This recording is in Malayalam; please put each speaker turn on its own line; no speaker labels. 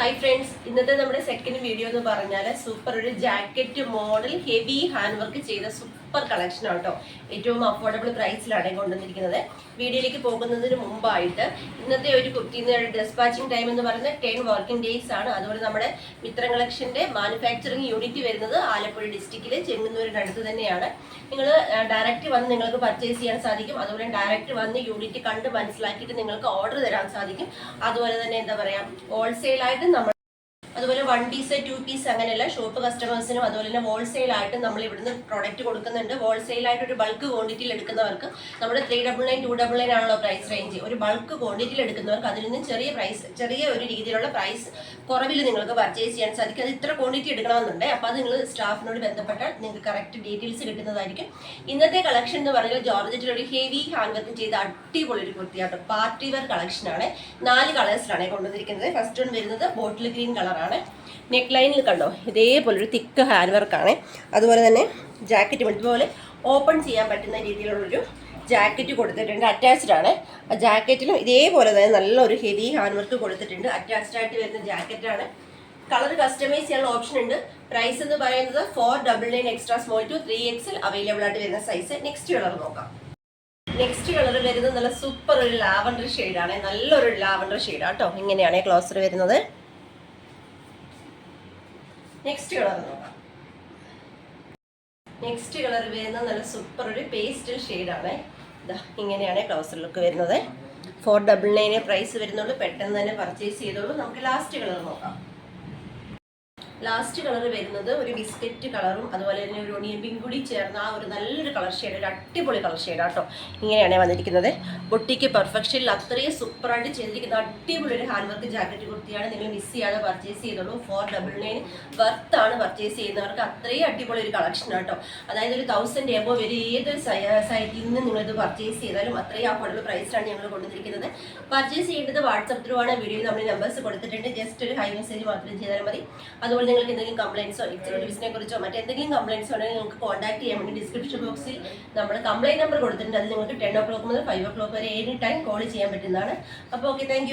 ഹായ് ഫ്രണ്ട്സ് ഇന്നത്തെ നമ്മുടെ സെക്കൻഡ് വീഡിയോ എന്ന് പറഞ്ഞാൽ സൂപ്പർ ഒരു jacket model heavy hand work ചെയ്ത സൂപ്പർ കളക്ഷൻ ആണ് കേട്ടോ. ഏറ്റവും അഫോർഡബിൾ പ്രൈസിലാണ് കൊണ്ടുവന്നിരിക്കുന്നത്. വീഡിയോയിലേക്ക് പോകുന്നതിന് മുമ്പായിട്ട് ഇന്നത്തെ ഒരു കുർത്തിന്ന് ഡെസ്പാച്ചിങ് ടൈം എന്ന് പറയുന്നത് ടെൻ വർക്കിംഗ് ഡേയ്സ് ആണ്. അതുപോലെ നമ്മുടെ മിത്ര കളക്ഷന്റെ മാനുഫാക്ചറിങ് യൂണിറ്റ് വരുന്നത് ആലപ്പുഴ ഡിസ്ട്രിക്റ്റിലെ ചെങ്ങന്നൂരിന്റെ അടുത്ത് തന്നെയാണ്. നിങ്ങൾ ഡയറക്റ്റ് വന്ന് നിങ്ങൾക്ക് പർച്ചേസ് ചെയ്യാൻ സാധിക്കും. അതുപോലെ ഡയറക്റ്റ് വന്ന് യൂണിറ്റ് കണ്ട് മനസ്സിലാക്കിയിട്ട് നിങ്ങൾക്ക് ഓർഡർ തരാൻ സാധിക്കും. അതുപോലെ തന്നെ എന്താ പറയാ ഹോൾസെയിലായിട്ട് നമ്മൾ അതുപോലെ വൺ പീസ് ടു പീസ് അങ്ങനെയല്ല ഷോപ്പ് കസ്റ്റമേഴ്സിനും അതുപോലെ തന്നെ ഹോൾസെയിൽ ആയിട്ട് നമ്മൾ ഇവിടുന്ന് പ്രോഡക്റ്റ് കൊടുക്കുന്നുണ്ട്. ഹോൾസെയിൽ ആയിട്ട് ഒരു ബൾക്ക് ക്വാണ്ടിറ്റിയിൽ എടുക്കുന്നവർക്ക് നമ്മുടെ three double nine two double nine ആണല്ലോ പ്രൈസ് റേഞ്ച് ഒരു ബൾക്ക് ക്വാണ്ടിറ്റിയിൽ എടുക്കുന്നവർക്ക് അതിൽ നിന്ന് ചെറിയ പ്രൈസ് ചെറിയ ഒരു രീതിയിലുള്ള പ്രൈസ് കുറവിൽ നിങ്ങൾക്ക് പർച്ചേസ് ചെയ്യാൻ സാധിക്കും. അത് ഇത്ര ക്വാണ്ടിറ്റി എടുക്കണമെന്നുണ്ട്. അപ്പോൾ അത് നിങ്ങൾ സ്റ്റാഫിനോട് ബന്ധപ്പെട്ടാൽ നിങ്ങൾക്ക് കറക്റ്റ് ഡീറ്റെയിൽസ് കിട്ടുന്നതായിരിക്കും. ഇന്നത്തെ കളക്ഷൻ എന്ന് പറഞ്ഞാൽ ജോർജറ്റിൽ ഒരു ഹെവി ഹാൻഡ് വർക്ക് ചെയ്ത അടിപൊളി ഒരു കുർത്തിയാട്ടോ പാർട്ടി വെയർ കളക്ഷനാണ് നാല് കളേഴ്സിലാണ് കൊണ്ടുവന്നിരിക്കുന്നത്. ഫസ്റ്റ് വൺ വരുന്നത് ബോട്ടിൽ ഗ്രീൻ കളറാണ് നെക്ക് ലൈനിൽ കണ്ടോ? ഇതേപോലെ ഒരു തിക്ക് ഹാൻഡ് വർക്കാണ് അതുപോലെ തന്നെ ജാക്കറ്റ് ഇതുപോലെ ഓപ്പൺ ചെയ്യാൻ പറ്റുന്ന രീതിയിലുള്ളൊരു ജാക്കറ്റ് കൊടുത്തിട്ടുണ്ട് അറ്റാച്ച്ഡ് ആണ്. ആ ജാക്കറ്റിലും ഇതേപോലെ തന്നെ നല്ലൊരു ഹെവി ഹാൻഡ് വർക്ക് കൊടുത്തിട്ടുണ്ട്. അറ്റാച്ച്ഡ് ആയിട്ട് വരുന്ന ജാക്കറ്റാണ് കളർ കസ്റ്റമൈസ് ചെയ്യാനുള്ള ഓപ്ഷൻ ഉണ്ട്. പ്രൈസ് എന്ന് പറയുന്നത് four double nine extra small to three XL available ആയിട്ട് വരുന്ന സൈസ് നെക്സ്റ്റ് കളർ നോക്കാം. നെക്സ്റ്റ് കളർ വരുന്നത് നല്ല സൂപ്പർ ഒരു ലാവൻഡർ ഷെയ്ഡാണ് നല്ലൊരു ലാവൻഡർ ഷെയ്ഡാണ് കേട്ടോ ഇങ്ങനെയാണ് ക്ലോസർ വരുന്നത്. Next colour. നോക്കാം നെക്സ്റ്റ് കളർ വരുന്ന നല്ല സൂപ്പർ ഒരു പേസ്റ്റൽ ഷെയ്ഡാണ് ഇതാ ഇങ്ങനെയാണ് ക്ലോസർ ലുക്ക് വരുന്നത്. ഫോർ ഡബിൾ നയൻ പ്രൈസ് വരുന്നുള്ളൂ. പെട്ടെന്ന് തന്നെ പർച്ചേസ് ചെയ്തോളൂ. നമുക്ക് ലാസ്റ്റ് കളർ നോക്കാം. ലാസ്റ്റ് കളർ വരുന്നത് ഒരു ബിസ്ക്കറ്റ് കളറും അതുപോലെ തന്നെ ഒരു ഒണിയൻ പിങ്ക് ചേർന്ന ആ ഒരു നല്ലൊരു കളർ ഷെയ്ഡ് ഒരു അടിപൊളി കളർ ഷെയ്ഡ് ആട്ടോ. ഇങ്ങനെയാണ് വന്നിരിക്കുന്നത്. ബൊട്ടിക്ക് പെർഫെക്ഷനിൽ അത്രയും സൂപ്പറായിട്ട് ചെയ്തിരിക്കുന്ന അടിപൊളി ഒരു ഹാൻഡ് വർക്ക് ജാക്കറ്റ് കുർത്തിയാണ് നിങ്ങൾ മിസ് ചെയ്യാതെ പർച്ചേസ് ചെയ്തോളൂ. ഫോർ ഡബിൾ നയൻ വർത്താണ് പർച്ചേസ് ചെയ്യുന്നവർക്ക് അത്രയും അടിപൊളി ഒരു കളക്ഷൻ ആട്ടോ. അതായത് ഒരു തൗസൻഡ് എബോ വരെ ഏതൊരു സൈറ്റിൽ നിന്ന് നിങ്ങളിത് പർച്ചേസ് ചെയ്താലും അത്രയും അഫോർഡബിൾ പ്രൈസിലാണ് ഞങ്ങൾ കൊണ്ടുവന്നിരിക്കുന്നത്. പർച്ചേസ് ചെയ്യേണ്ടത് വാട്സപ്പ് ത്രൂ ആണ്. വീഡിയോയിൽ നമ്മൾ നമ്പേഴ്സ് കൊടുത്തിട്ടുണ്ട്. ജസ്റ്റ് ഒരു ഹൈ മെസ്സേജ് മാത്രം ചെയ്താൽ മതി. അതുപോലെ നിങ്ങൾക്ക് എന്തെങ്കിലും കംപ്ലൈൻസോ സർവീസിനെ കുറിച്ചോ മറ്റെന്തെങ്കിലും കംപ്ലൈൻസോ ഉണ്ടെങ്കിൽ നിങ്ങൾക്ക് കോൺടാക്ട് ചെയ്യാൻ വേണ്ടി ഡിസ്ക്രിപ്ഷൻ ബോക്സിൽ നമ്മൾ കംപ്ലൈന്റ് നമ്പർ കൊടുത്തിട്ടുണ്ട്. അത് നിങ്ങൾക്ക് ടെൻ ഓ ക്ലോക്ക് മുതൽ ഫൈവ് ഓ ക്ലോക്ക് വരെ എനി ടൈം കോൾ ചെയ്യാൻ പറ്റുന്നതാണ്. അപ്പോൾ ഓക്കെ താങ്ക്